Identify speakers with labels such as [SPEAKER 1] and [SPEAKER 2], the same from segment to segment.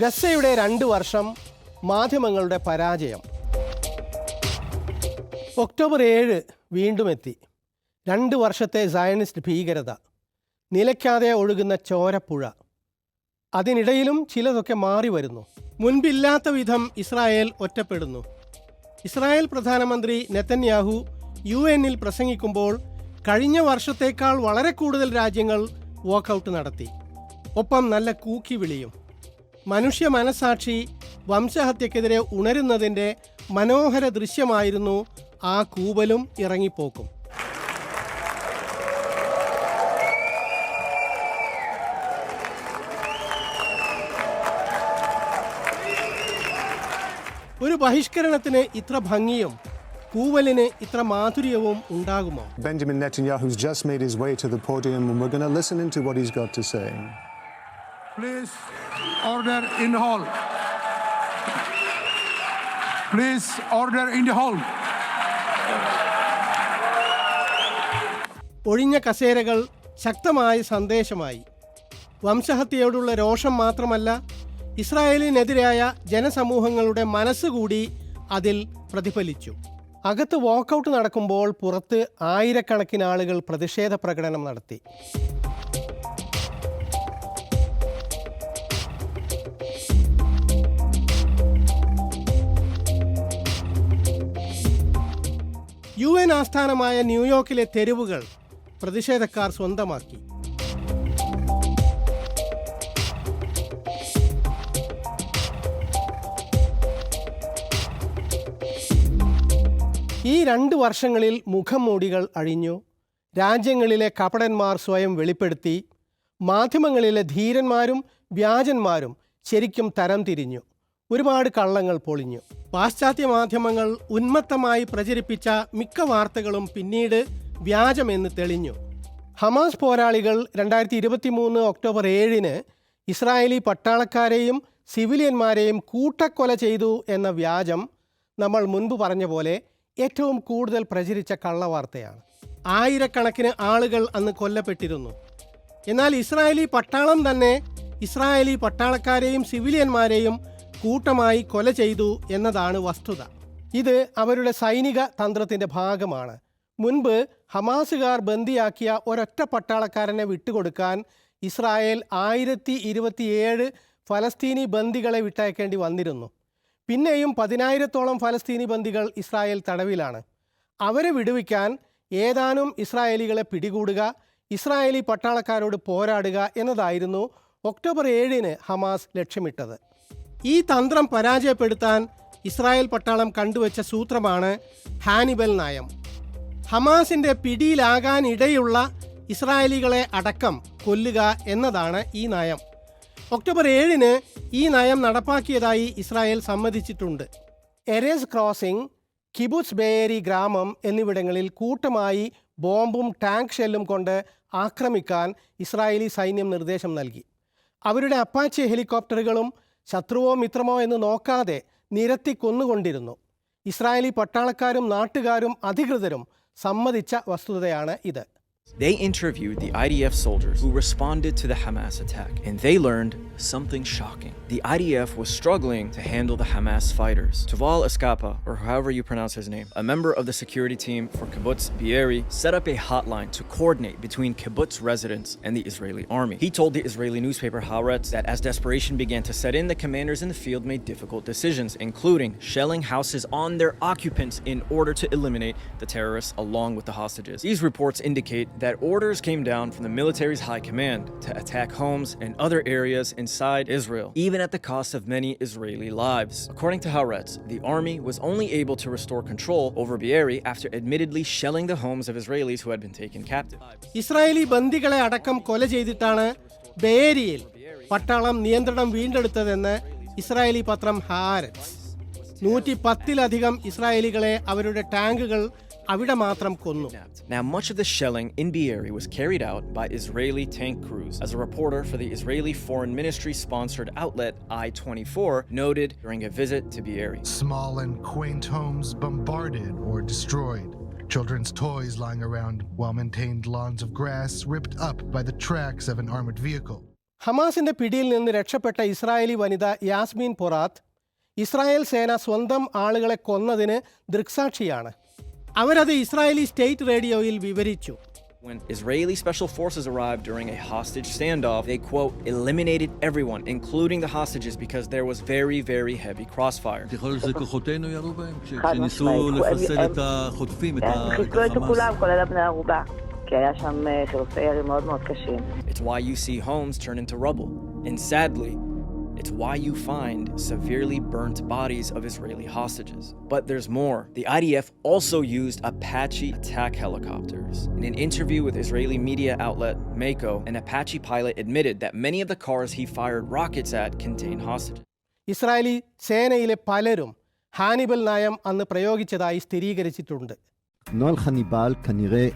[SPEAKER 1] ഗസയുടെ രണ്ട് വർഷം മാധ്യമങ്ങളുടെ പരാജയം. ഒക്ടോബർ ഏഴ് വീണ്ടും എത്തി. രണ്ട് വർഷത്തെ സയനിസ്റ്റ് ഭീകരത. നിലയ്ക്കാതെ ഒഴുകുന്ന ചോരപ്പുഴ. അതിനിടയിലും ചിലതൊക്കെ മാറി വരുന്നു. മുൻപില്ലാത്ത വിധം ഇസ്രായേൽ ഒറ്റപ്പെടുന്നു. ഇസ്രായേൽ പ്രധാനമന്ത്രി നെതന്യാഹു യു എന്നിൽ പ്രസംഗിക്കുമ്പോൾ കഴിഞ്ഞ വർഷത്തേക്കാൾ വളരെ കൂടുതൽ രാജ്യങ്ങൾ വാക്കൗട്ട് നടത്തി. ഒപ്പം നല്ല കൂക്കി വിളിയും. മനുഷ്യ മനസാക്ഷി വംശഹത്യക്കെതിരെ ഉണരുന്നതിന്റെ മനോഹര ദൃശ്യമായിരുന്നു ആ കൂവലും ഇറങ്ങിപ്പോക്കും. ഒരു ബഹിഷ്കരണത്തിന് ഇത്ര ഭംഗിയും കൂവലിന് ഇത്ര മാധുര്യവും ഉണ്ടാകുമോ?
[SPEAKER 2] Benjamin Netanyahu's just made his way to the podium and we are gonna listen in to what he's got to say
[SPEAKER 3] please order in the hall. Please order in the hall.
[SPEAKER 1] ഒഴിഞ്ഞ കസേരകൾ ശക്തമായ സന്ദേശമായി വംശഹത്യയോടുള്ള രോഷം മാത്രമല്ല ഇസ്രായേലിനെതിരായ ജനസമൂഹങ്ങളുടെ മനസ്സുകൂടി അതിൽ പ്രതിഫലിച്ചു അകത്ത് walkout നടക്കുമ്പോൾ പുറത്ത് ആയിരക്കണക്കിന് ആളുകൾ പ്രതിഷേധ പ്രകടനം നടത്തി യു എൻ ആസ്ഥാനമായ ന്യൂയോർക്കിലെ തെരുവുകൾ പ്രതിഷേധക്കാർ സ്വന്തമാക്കി. ഈ രണ്ട് വർഷങ്ങളിൽ മുഖം മൂടികൾ അഴിഞ്ഞു. രാജ്യങ്ങളിലെ കപടന്മാർ സ്വയം വെളിപ്പെടുത്തി. മാധ്യമങ്ങളിലെ ധീരന്മാരും വ്യാജന്മാരും ശരിക്കും തരം തിരിഞ്ഞു ഒരുപാട് കള്ളങ്ങൾ പൊളിഞ്ഞു. പാശ്ചാത്യ മാധ്യമങ്ങൾ ഉന്മത്തമായി പ്രചരിപ്പിച്ച മിക്ക വാർത്തകളും പിന്നീട് വ്യാജമെന്ന് തെളിഞ്ഞു. ഹമാസ് പോരാളികൾ രണ്ടായിരത്തി ഇരുപത്തി മൂന്ന് ഒക്ടോബർ ഏഴിന് ഇസ്രായേലി പട്ടാളക്കാരെയും സിവിലിയന്മാരെയും കൂട്ടക്കൊല ചെയ്തു എന്ന വ്യാജം നമ്മൾ മുൻപ് പറഞ്ഞ പോലെ ഏറ്റവും കൂടുതൽ പ്രചരിച്ച കള്ളവാർത്തയാണ്. ആയിരക്കണക്കിന് ആളുകൾ അന്ന് കൊല്ലപ്പെട്ടിരുന്നു. എന്നാൽ ഇസ്രായേലി പട്ടാളം തന്നെ ഇസ്രായേലി പട്ടാളക്കാരെയും സിവിലിയന്മാരെയും കൂട്ടമായി കൊല ചെയ്തു എന്നതാണ് വസ്തുത. ഇത് അവരുടെ സൈനിക തന്ത്രത്തിന്റെ ഭാഗമാണ്. മുൻപ് ഹമാസുകാർ ബന്ദിയാക്കിയ ഒരൊറ്റ പട്ടാളക്കാരനെ വിട്ടുകൊടുക്കാൻ ഇസ്രായേൽ ആയിരത്തി ഇരുപത്തിയേഴ് ഫലസ്തീനി ബന്ദികളെ വിട്ടയക്കേണ്ടി വന്നിരുന്നു. പിന്നെയും പതിനായിരത്തോളം ഫലസ്തീനി ബന്ദികൾ ഇസ്രായേൽ തടവിലാണ്. അവരെ വിടുവിക്കാൻ ഏതാനും ഇസ്രായേലികളെ പിടികൂടുക ഇസ്രായേലി പട്ടാളക്കാരോട് പോരാടുക എന്നതായിരുന്നു ഒക്ടോബർ ഏഴിന് ഹമാസ് ലക്ഷ്യമിട്ടത്. ഈ തന്ത്രം പരാജയപ്പെടുത്താൻ ഇസ്രായേൽ പട്ടാളം കണ്ടുവച്ച സൂത്രമാണ് ഹാനിബൽ നയം. ഹമാസിന്റെ പിടിയിലാകാനിടയുള്ള ഇസ്രായേലികളെ അടക്കം കൊല്ലുക എന്നതാണ് ഈ നയം. ഒക്ടോബർ ഏഴിന് ഈ നയം നടപ്പാക്കിയതായി ഇസ്രായേൽ സമ്മതിച്ചിട്ടുണ്ട്. എരേസ് ക്രോസിംഗ് കിബുസ് ബേരി ഗ്രാമം എന്നിവിടങ്ങളിൽ കൂട്ടമായി ബോംബും ടാങ്ക് ഷെല്ലും കൊണ്ട് ആക്രമിക്കാൻ ഇസ്രായേലി സൈന്യം നിർദ്ദേശം നൽകി. അവരുടെ അപ്പാച്ചെ ഹെലികോപ്റ്ററുകളും ശത്രുവോ മിത്രമോ എന്ന് നോക്കാതെ നിരത്തി കൊന്നുകൊണ്ടിരുന്നു. ഇസ്രായേലി പട്ടാളക്കാരും നാട്ടുകാരും അധികൃതരും സമ്മതിച്ച വസ്തുതയാണ് ഇത്.
[SPEAKER 4] They interviewed the IDF soldiers who responded to the Hamas attack, and they learned something shocking. The IDF was struggling to handle the Hamas fighters. Tuval Escapa, or however you pronounce his name, a member of the security team for Kibbutz Bieri, set up a hotline to coordinate between kibbutz residents and the Israeli army. He told the Israeli newspaper Haaretz that as desperation began to set in, the commanders in the field made difficult decisions, including shelling houses on their occupants in order to eliminate the terrorists along with the hostages. These reports indicate that orders came down from the military's high command to attack homes and other areas inside Israel, even at the cost of many Israeli lives. According to Haaretz, the army was only able to restore control over Bieri after admittedly shelling the homes of Israelis who had been taken captive.
[SPEAKER 1] Israeli ബന്ദികളെ അടക്കം കൊല ചെയ്തിട്ടാണ് ബേരിയിൽ പട്ടാളം നിയന്ത്രണം വീണ്ടെടുത്തതെന്ന് Israeli പത്രം Haaretz നൂറ്റി പത്തിലധികം ഇസ്രായേലികളെ അവരുടെ ടാങ്കുകൾ അവിടെ മാത്രം കൊന്നു
[SPEAKER 4] Now, much of the shelling in Be'eri was carried out by Israeli tank crews, as a reporter for the Israeli Foreign Ministry sponsored outlet I 24 noted during a visit to Be'eri.
[SPEAKER 5] Small and quaint homes bombarded or destroyed. Children's toys lying around well maintained lawns of grass ripped up by the tracks of an armored vehicle.
[SPEAKER 1] ഹമാസിന്റെ പിടിയിൽ നിന്ന് രക്ഷപ്പെട്ട Israeli വനിത Yasmin Porat Israel സേന സ്വന്തം ആളുകളെ കൊന്നതിന് ദൃക്സാക്ഷിയാണ് അവരത് Israeli state റേഡിയോയിൽ വിവരിച്ചു
[SPEAKER 4] When Israeli special forces arrived during a hostage standoff, they quote, eliminated everyone, including the hostages, because there was very, very heavy crossfire.
[SPEAKER 6] יכול להיות שזה כוחותינו ירו בהם? כש-
[SPEAKER 7] חד
[SPEAKER 6] כשניסו
[SPEAKER 7] משמעית. הם-
[SPEAKER 6] לחסל
[SPEAKER 7] הם-
[SPEAKER 6] את החוטפים, את
[SPEAKER 7] כן,
[SPEAKER 6] ה- את
[SPEAKER 7] חיסלו את
[SPEAKER 6] החמאס?
[SPEAKER 7] כולם, כולל הבני ערובה. כי היה שם אה, חילופי ירי מאוד מאוד קשים.
[SPEAKER 4] It's why you see homes turn into rubble. And sadly, it's why you find severely burnt bodies of Israeli hostages. But there's more. The IDF also used Apache attack helicopters. In an interview with Israeli media outlet Mako, an Apache pilot admitted that many of the cars he fired rockets at contained hostages.
[SPEAKER 1] Israeli സേനയിലെ പലരും ഹാനിബൽ നയം അന്ന് പ്രയോഗിച്ചതായി സ്ഥിരീകരിച്ചിട്ടുണ്ട്
[SPEAKER 8] נוהל חניבל כנראה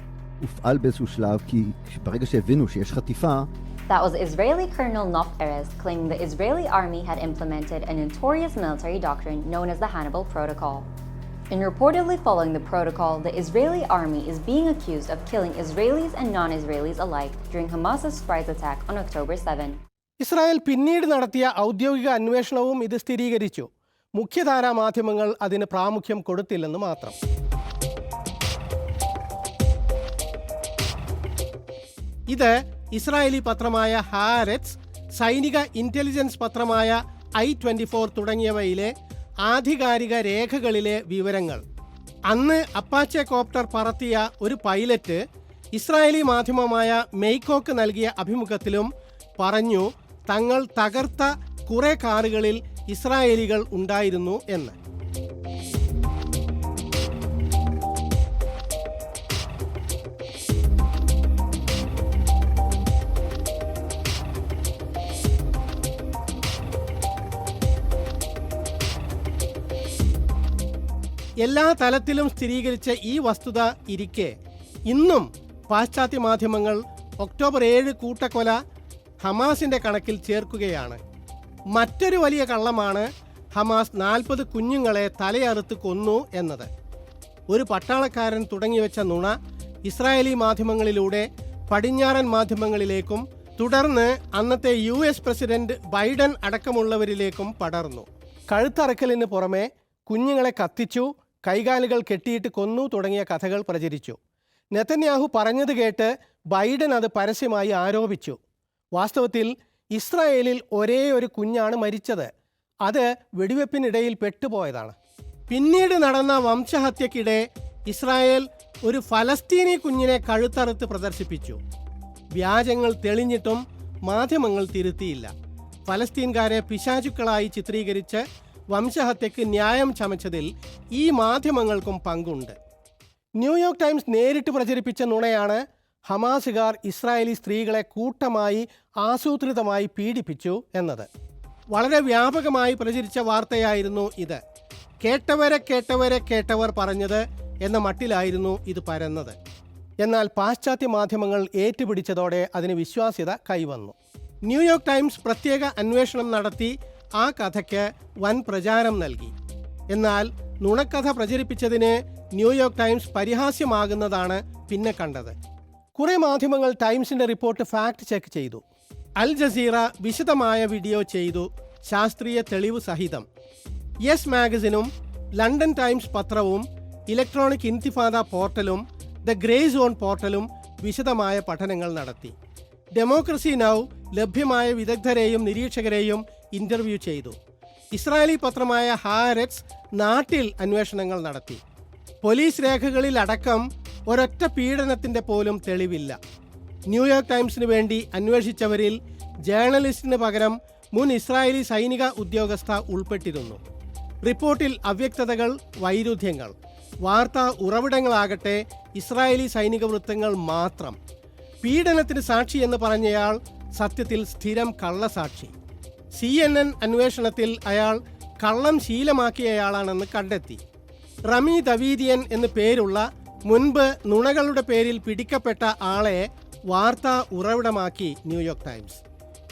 [SPEAKER 8] הופעל באיזשהו שלב, כי ברגע שהבינו שיש חטיפה,
[SPEAKER 9] That was Israeli Colonel Nof Erez claiming the Israeli army had implemented a notorious military doctrine known as the Hannibal Protocol. In reportedly following the protocol, the Israeli army is being accused of killing Israelis and non Israelis alike during Hamas's surprise attack on October 7.
[SPEAKER 1] Israel പിന്നീട് നടത്തിയ ഔദ്യോഗിക അന്വേഷണവും ഇത് സ്ഥിരീകരിച്ചു മുഖ്യധാരാ മാധ്യമങ്ങൾ അതിന് പ്രാമുഖ്യം കൊടുത്തില്ലെന്ന് മാത്രം ഇത് ഇസ്രായേലി പത്രമായ ഹാരറ്റ്സ് സൈനിക ഇന്റലിജൻസ് പത്രമായ ഐ ട്വന്റി ഫോർ തുടങ്ങിയവയിലെ ആധികാരിക രേഖകളിലെ വിവരങ്ങൾ. അന്ന് അപ്പാച്ചെ കോപ്റ്റർ പറത്തിയ ഒരു പൈലറ്റ് ഇസ്രായേലി മാധ്യമമായ മെയ്ക്കോക്ക് നൽകിയ അഭിമുഖത്തിലും പറഞ്ഞു തങ്ങൾ തകർത്ത കുറേ കാറുകളിൽ ഇസ്രായേലികൾ ഉണ്ടായിരുന്നു എന്ന്. എല്ലാ തലത്തിലും സ്ഥിരീകരിച്ച ഈ വസ്തുത ഇരിക്കെ. ഇന്നും പാശ്ചാത്യ മാധ്യമങ്ങൾ ഒക്ടോബർ ഏഴ് കൂട്ടക്കൊല ഹമാസിന്റെ കണക്കിൽ ചേർക്കുകയാണ്. മറ്റൊരു വലിയ കള്ളമാണ് ഹമാസ് നാൽപ്പത് കുഞ്ഞുങ്ങളെ തലയറുത്ത് കൊന്നു എന്നത്. ഒരു പട്ടാളക്കാരൻ തുടങ്ങിവെച്ച നുണ ഇസ്രായേലി മാധ്യമങ്ങളിലൂടെ പടിഞ്ഞാറൻ മാധ്യമങ്ങളിലേക്കും തുടർന്ന് അന്നത്തെ യു എസ് പ്രസിഡന്റ് ബൈഡൻ അടക്കമുള്ളവരിലേക്കും പടർന്നു. കഴുത്തറക്കലിന് പുറമെ കുഞ്ഞുങ്ങളെ കത്തിച്ചു കൈകാലുകൾ കെട്ടിയിട്ട് കൊന്നു തുടങ്ങിയ കഥകൾ പ്രചരിച്ചു. നെതന്യാഹു പറഞ്ഞത് കേട്ട് ബൈഡൻ അത് പരസ്യമായി ആരോപിച്ചു. വാസ്തവത്തിൽ ഇസ്രായേലിൽ ഒരേ ഒരു കുഞ്ഞാണ് മരിച്ചത്. അത് വെടിവെപ്പിനിടയിൽ പെട്ടുപോയതാണ്. പിന്നീട് നടന്ന വംശഹത്യക്കിടെ ഇസ്രായേൽ ഒരു ഫലസ്തീനി കുഞ്ഞിനെ കഴുത്തറുത്ത് പ്രദർശിപ്പിച്ചു. വ്യാജങ്ങൾ തെളിഞ്ഞിട്ടും മാധ്യമങ്ങൾ തിരുത്തിയില്ല. ഫലസ്തീൻകാരെ പിശാചുക്കളായി ചിത്രീകരിച്ച് വംശഹത്യക്ക് ന്യായം ചമച്ചതിൽ ഈ മാധ്യമങ്ങൾക്കും പങ്കുണ്ട്. ന്യൂയോർക്ക് ടൈംസ് നേരിട്ട് പ്രചരിപ്പിച്ച നുണയാണ് ഹമാസുകാർ ഇസ്രായേലി സ്ത്രീകളെ കൂട്ടമായി ആസൂത്രിതമായി പീഡിപ്പിച്ചു എന്നത്. വളരെ വ്യാപകമായി പ്രചരിച്ച വാർത്തയായിരുന്നു ഇത്. കേട്ടവരെ കേട്ടവരെ കേട്ടവർ പറഞ്ഞത് എന്ന മട്ടിലായിരുന്നു ഇത് പരന്നത്. എന്നാൽ പാശ്ചാത്യ മാധ്യമങ്ങൾ ഏറ്റുപിടിച്ചതോടെ അതിന് വിശ്വാസ്യത കൈവന്നു. ന്യൂയോർക്ക് ടൈംസ് പ്രത്യേക അന്വേഷണം നടത്തി ആ കഥയ്ക്ക് വൻ പ്രചാരം നൽകി. എന്നാൽ നുണക്കഥ പ്രചരിപ്പിച്ചതിന് ന്യൂയോർക്ക് ടൈംസ് പരിഹാസ്യമാകുന്നതാണ് പിന്നെ കണ്ടത്. കുറെ മാധ്യമങ്ങൾ ടൈംസിന്റെ റിപ്പോർട്ട് ഫാക്ട് ചെക്ക് ചെയ്തു. അൽ ജസീറ വിശദമായ വീഡിയോ ചെയ്തു ശാസ്ത്രീയ തെളിവ് സഹിതം. യെസ് മാഗസിനും ലണ്ടൻ ടൈംസ് പത്രവും ഇലക്ട്രോണിക് ഇൻതിഫാദ പോർട്ടലും ദ ഗ്രേ സോൺ പോർട്ടലും വിശദമായ പഠനങ്ങൾ നടത്തി. ഡെമോക്രസി നൗ ലഭ്യമായ വിദഗ്ധരെയും നിരീക്ഷകരെയും ഇന്റർവ്യൂ ചെയ്തു. ഇസ്രായേലി പത്രമായ ഹാരറ്റ്സ് നാട്ടിൽ അന്വേഷണങ്ങൾ നടത്തി. പോലീസ് രേഖകളിൽ അടക്കം ഒരൊറ്റ പീഡനത്തിന്റെ പോലും തെളിവില്ല. ന്യൂയോർക്ക് ടൈംസിന് വേണ്ടി അന്വേഷിച്ചവരിൽ ജേർണലിസ്റ്റിന് പകരം മുൻ ഇസ്രായേലി സൈനിക ഉദ്യോഗസ്ഥ ഉൾപ്പെട്ടിരുന്നു. റിപ്പോർട്ടിൽ അവ്യക്തതകൾ വൈരുദ്ധ്യങ്ങൾ വാർത്താ ഉറവിടങ്ങളാകട്ടെ ഇസ്രായേലി സൈനിക വൃത്തങ്ങൾ മാത്രം. പീഡനത്തിന് സാക്ഷി എന്ന് പറഞ്ഞയാൾ സത്യത്തിൽ സ്ഥിരം കള്ളസാക്ഷി. സി എൻ എൻ അന്വേഷണത്തിൽ അയാൾ കള്ളം ശീലമാക്കിയയാളാണെന്ന് കണ്ടെത്തി. റമി ദവീദിയൻ എന്ന് പേരുള്ള മുൻപ് നുണകളുടെ പേരിൽ പിടിക്കപ്പെട്ട ആളെ വാർത്താ ഉറവിടമാക്കി ന്യൂയോർക്ക് ടൈംസ്.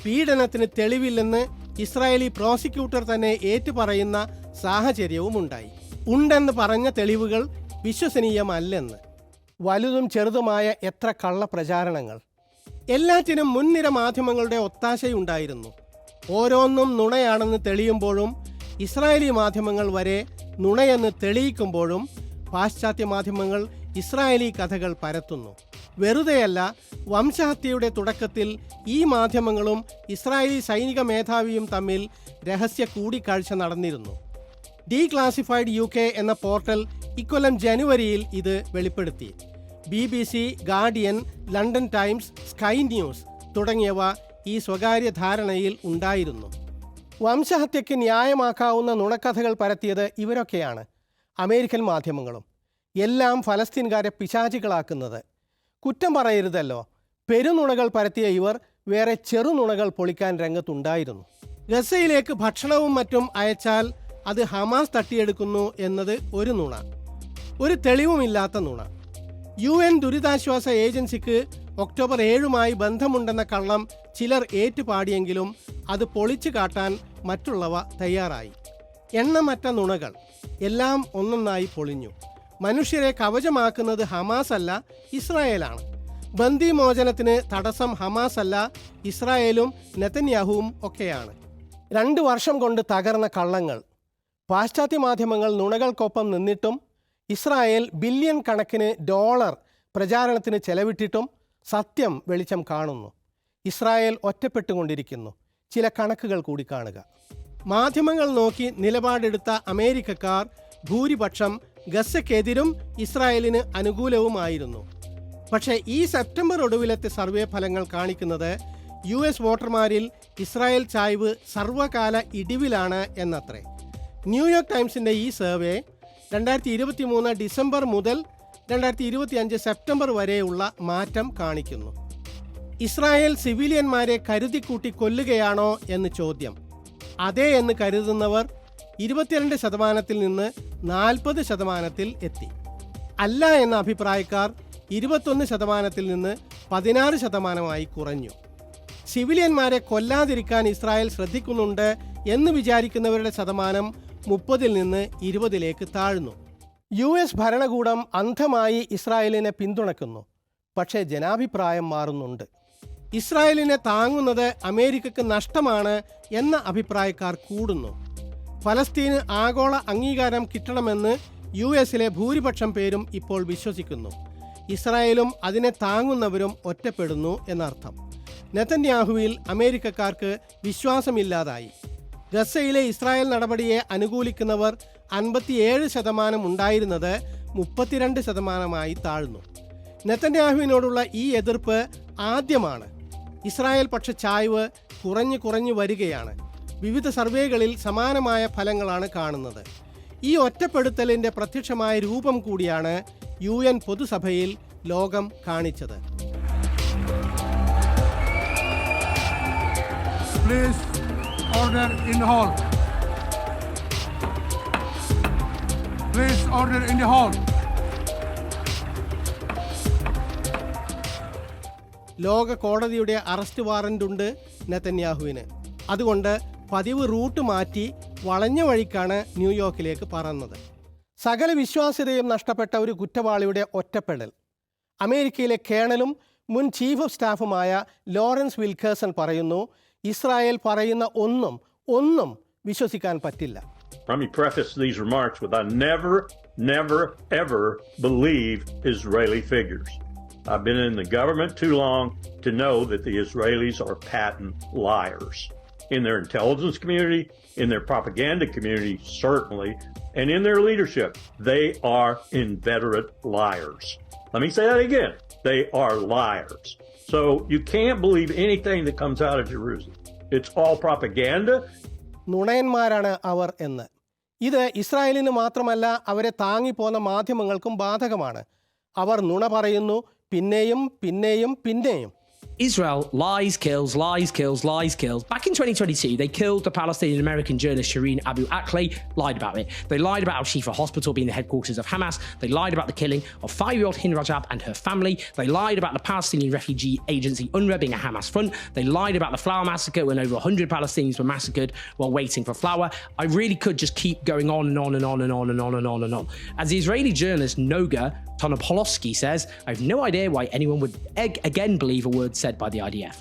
[SPEAKER 1] പീഡനത്തിന് തെളിവില്ലെന്ന് ഇസ്രായേലി പ്രോസിക്യൂട്ടർ തന്നെ ഏറ്റുപറയുന്ന സാഹചര്യവുമുണ്ടായി. ഉണ്ടെന്ന് പറഞ്ഞ തെളിവുകൾ വിശ്വസനീയമല്ലെന്ന്. വലുതും ചെറുതുമായ എത്ര കള്ള പ്രചാരണങ്ങൾ എല്ലാറ്റിനും മുൻനിര മാധ്യമങ്ങളുടെ ഒത്താശയുണ്ടായിരുന്നു. ഓരോന്നും നുണയാണെന്ന് തെളിയുമ്പോഴും ഇസ്രായേലി മാധ്യമങ്ങൾ വരെ നുണയെന്ന് തെളിയിക്കുമ്പോഴും പാശ്ചാത്യ മാധ്യമങ്ങൾ ഇസ്രായേലി കഥകൾ പരത്തുന്നു. വെറുതെയല്ല വംശഹത്യയുടെ തുടക്കത്തിൽ ഈ മാധ്യമങ്ങളും ഇസ്രായേലി സൈനിക മേധാവിയും തമ്മിൽ രഹസ്യ കൂടിക്കാഴ്ച നടന്നിരുന്നു. ഡി ക്ലാസിഫൈഡ് യു കെ എന്ന പോർട്ടൽ ഇക്കൊല്ലം ജനുവരിയിൽ ഇത് വെളിപ്പെടുത്തി. B B C Guardian London Times Sky News തുടങ്ങിയവ ഈ സ്വകാര്യ ധാരണയിൽ ഉണ്ടായിരുന്നു. വംശഹത്യയ്ക്ക് ന്യായമാക്കാവുന്ന നുണക്കഥകൾ പരത്തിയത് ഇവരൊക്കെയാണ്. അമേരിക്കൻ മാധ്യമങ്ങളും. എല്ലാം ഫലസ്തീൻകാരെ പിശാചികളാക്കുന്നത്. കുറ്റം പറയരുതല്ലോ. പെരുനുണകൾ പരത്തിയ ഇവർ വേറെ ചെറുനുണകൾ പൊളിക്കാൻ രംഗത്തുണ്ടായിരുന്നു. ഗസയിലേക്ക് ഭക്ഷണവും മറ്റും അയച്ചാൽ അത് ഹമാസ് തട്ടിയെടുക്കുന്നു എന്നത് ഒരു നുണ. ഒരു തെളിവുമില്ലാത്ത നുണ. യു എൻ ദുരിതാശ്വാസ ഏജൻസിക്ക് ഒക്ടോബർ ഏഴുമായി ബന്ധമുണ്ടെന്ന കള്ളം ചിലർ ഏറ്റുപാടിയെങ്കിലും അത് പൊളിച്ചു കാട്ടാൻ മറ്റുള്ളവ തയ്യാറായി. എണ്ണമറ്റ നുണകൾ എല്ലാം ഒന്നൊന്നായി പൊളിഞ്ഞു. മനുഷ്യരെ കവചമാക്കുന്നത് ഹമാസ് അല്ല ഇസ്രായേലാണ്. ബന്ദിമോചനത്തിന് തടസ്സം ഹമാസ് അല്ല ഇസ്രായേലും നെതന്യാഹുവും ഒക്കെയാണ്. രണ്ട് വർഷം കൊണ്ട് തകർന്ന കള്ളങ്ങൾ. പാശ്ചാത്യ മാധ്യമങ്ങൾ നുണകൾക്കൊപ്പം നിന്നിട്ടും ഇസ്രായേൽ ബില്യൺ കണക്കിന് ഡോളർ പ്രചാരണത്തിന് ചെലവിട്ടിട്ടും സത്യം വെളിച്ചം കാണുന്നു. ഇസ്രായേൽ ഒറ്റപ്പെട്ടുകൊണ്ടിരിക്കുന്നു. ചില കണക്കുകൾ കൂടി കാണുക. മാധ്യമങ്ങൾ നോക്കി നിലപാടെടുത്ത അമേരിക്കക്കാർ ഭൂരിപക്ഷം ഗസയ്ക്കെതിരും ഇസ്രായേലിന് അനുകൂലവുമായിരുന്നു. പക്ഷേ ഈ സെപ്റ്റംബർ ഒടുവിലത്തെ സർവേ ഫലങ്ങൾ കാണിക്കുന്നത് യു എസ് വോട്ടർമാരിൽ ഇസ്രായേൽ ചായ്വ് സർവകാല ഇടിവിലാണ് എന്നത്രേ. ന്യൂയോർക്ക് ടൈംസിന്റെ ഈ സർവേ രണ്ടായിരത്തി ഡിസംബർ മുതൽ രണ്ടായിരത്തി ഇരുപത്തി അഞ്ച് സെപ്റ്റംബർ വരെയുള്ള മാറ്റം കാണിക്കുന്നു. ഇസ്രായേൽ സിവിലിയന്മാരെ കരുതിക്കൂട്ടി കൊല്ലുകയാണോ എന്ന് ചോദ്യം. അതെ എന്ന് കരുതുന്നവർ ഇരുപത്തിരണ്ട് ശതമാനത്തിൽ നിന്ന് നാൽപ്പത് ശതമാനത്തിൽ എത്തി. അല്ല എന്ന അഭിപ്രായക്കാർ ഇരുപത്തൊന്ന് ശതമാനത്തിൽ നിന്ന് പതിനാറ് ശതമാനമായി കുറഞ്ഞു. സിവിലിയന്മാരെ കൊല്ലാതിരിക്കാൻ ഇസ്രായേൽ ശ്രദ്ധിക്കുന്നുണ്ട് എന്ന് വിചാരിക്കുന്നവരുടെ ശതമാനം മുപ്പതിൽ നിന്ന് ഇരുപതിലേക്ക് താഴ്ന്നു. യു എസ് ഭരണകൂടം അന്ധമായി ഇസ്രായേലിനെ പിന്തുണയ്ക്കുന്നു. പക്ഷേ ജനാഭിപ്രായം മാറുന്നുണ്ട്. ഇസ്രായേലിനെ താങ്ങുന്നത് അമേരിക്കക്ക് നഷ്ടമാണ് എന്ന അഭിപ്രായക്കാർ കൂടുന്നു. ഫലസ്തീന് ആഗോള അംഗീകാരം കിട്ടണമെന്ന് യു എസിലെ ഭൂരിപക്ഷം പേരും ഇപ്പോൾ വിശ്വസിക്കുന്നു. ഇസ്രായേലും അതിനെ താങ്ങുന്നവരും ഒറ്റപ്പെടുന്നു എന്നർത്ഥം. നെതന്യാഹുവിൽ അമേരിക്കക്കാർക്ക് വിശ്വാസമില്ലാതായി. ഗസയിലെ ഇസ്രായേൽ നടപടിയെ അനുകൂലിക്കുന്നവർ അൻപത്തിയേഴ് ശതമാനം ഉണ്ടായിരുന്നത് മുപ്പത്തിരണ്ട് ശതമാനമായി താഴ്ന്നു. നെത്തന്യാഹുവിനോടുള്ള ഈ എതിർപ്പ് ആദ്യമാണ്. ഇസ്രായേൽ പക്ഷ ചായ്വ് കുറഞ്ഞു കുറഞ്ഞു വരികയാണ്. വിവിധ സർവേകളിൽ സമാനമായ ഫലങ്ങളാണ് കാണുന്നത്. ഈ ഒറ്റപ്പെടുത്തലിന്റെ പ്രത്യക്ഷമായ രൂപം കൂടിയാണ് യു എൻ പൊതുസഭയിൽ ലോകം കാണിച്ചത്.
[SPEAKER 3] Please order in hall. Please order in the hall.
[SPEAKER 1] ലോക കോടതിയുടെ അറസ്റ്റ് വാറന്റ് ഉണ്ട് നെതന്യാഹുവിന്. അതുകൊണ്ട് പതിവ് റൂട്ട് മാറ്റി വളഞ്ഞ വഴിക്കാണ് ന്യൂയോർക്കിലേക്ക് പറന്നത്. സകല വിശ്വാസ്യതയും നഷ്ടപ്പെട്ട ഒരു കുറ്റവാളിയുടെ ഒറ്റപ്പെടൽ. അമേരിക്കയിലെ കേണലും മുൻ ചീഫ് ഓഫ് സ്റ്റാഫുമായ ലോറൻസ് വിൽക്കേഴ്സൺ പറയുന്നു ഇസ്രായേൽ പറയുന്ന ഒന്നും ഒന്നും വിശ്വസിക്കാൻ പറ്റില്ല.
[SPEAKER 10] Let me preface these remarks with I never, never, ever believe Israeli figures. I've been in the government too long to know that the Israelis are patent liars. In their intelligence community, in their propaganda community, certainly, and in their leadership, they are inveterate liars. Let me say that again. They are liars. So you can't believe anything that comes out of Jerusalem. It's all propaganda.
[SPEAKER 1] നുണയന്മാരാണ് അവർ എന്ന് ഇത് ഇസ്രായേലിന് മാത്രമല്ല അവരെ താങ്ങിപ്പോന്ന മാധ്യമങ്ങൾക്കും ബാധകമാണ്. അവർ നുണ പറയുന്നു പിന്നെയും പിന്നെയും പിന്നെയും.
[SPEAKER 11] Israel lies, kills, lies, kills, lies, kills. Back in 2022, they killed the Palestinian American journalist Shireen Abu Akleh, lied about it. They lied about Al Shifa Hospital being the headquarters of Hamas. They lied about the killing of five year old Hind Rajab and her family. They lied about the Palestinian refugee agency UNRWA being a Hamas front. They lied about the flour massacre when over 100 Palestinians were massacred while waiting for flour. I really could just keep going on and on and on and on and on and on and on. As the Israeli journalist Noga Tonopolosky says, I have no idea why anyone would again believe a word said by the IDF.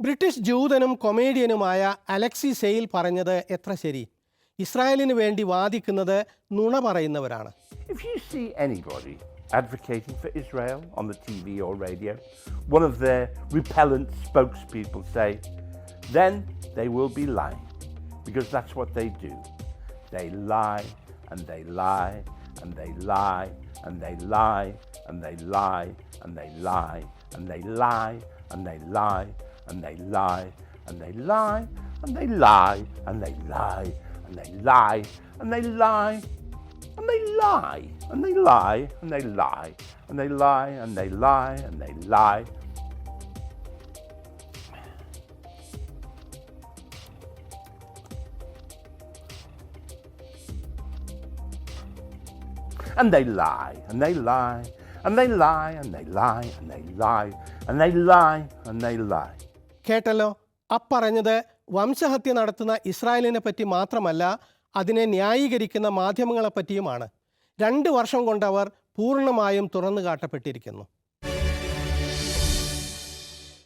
[SPEAKER 1] British ജൂതനും കൊമേഡിയനുമായ Alexei Sayle പറഞ്ഞത് എത്ര ശരി ഇസ്രായേലിന് വേണ്ടി വാദിക്കുന്നത് നുണ പറയുന്നവരാണ്
[SPEAKER 12] If you see anybody advocating for Israel on the TV or radio, one of their repellent spokespeople say, then they will be lying, because that's what they do. They lie and they lie and they lie and they lie and they lie and they lie and they lie and they lie and they lie and they lie and they lie and they lie and they lie and they lie and they lie and they lie and they lie and they lie and they lie and they lie. And they lie and they lie and they lie and they lie and they lie
[SPEAKER 1] കേട്ടല്ലോ? അപ്പറഞ്ഞത് വംശഹത്യ നടത്തുന്ന ഇസ്രായേലിനെ പറ്റി മാത്രമല്ല അതിനെ ന്യായീകരിക്കുന്ന മാധ്യമങ്ങളെപ്പറ്റിയുമാണ് രണ്ട് വർഷം കൊണ്ടവർ പൂർണമായും തുറന്നു കാട്ടപ്പെട്ടിരിക്കുന്നു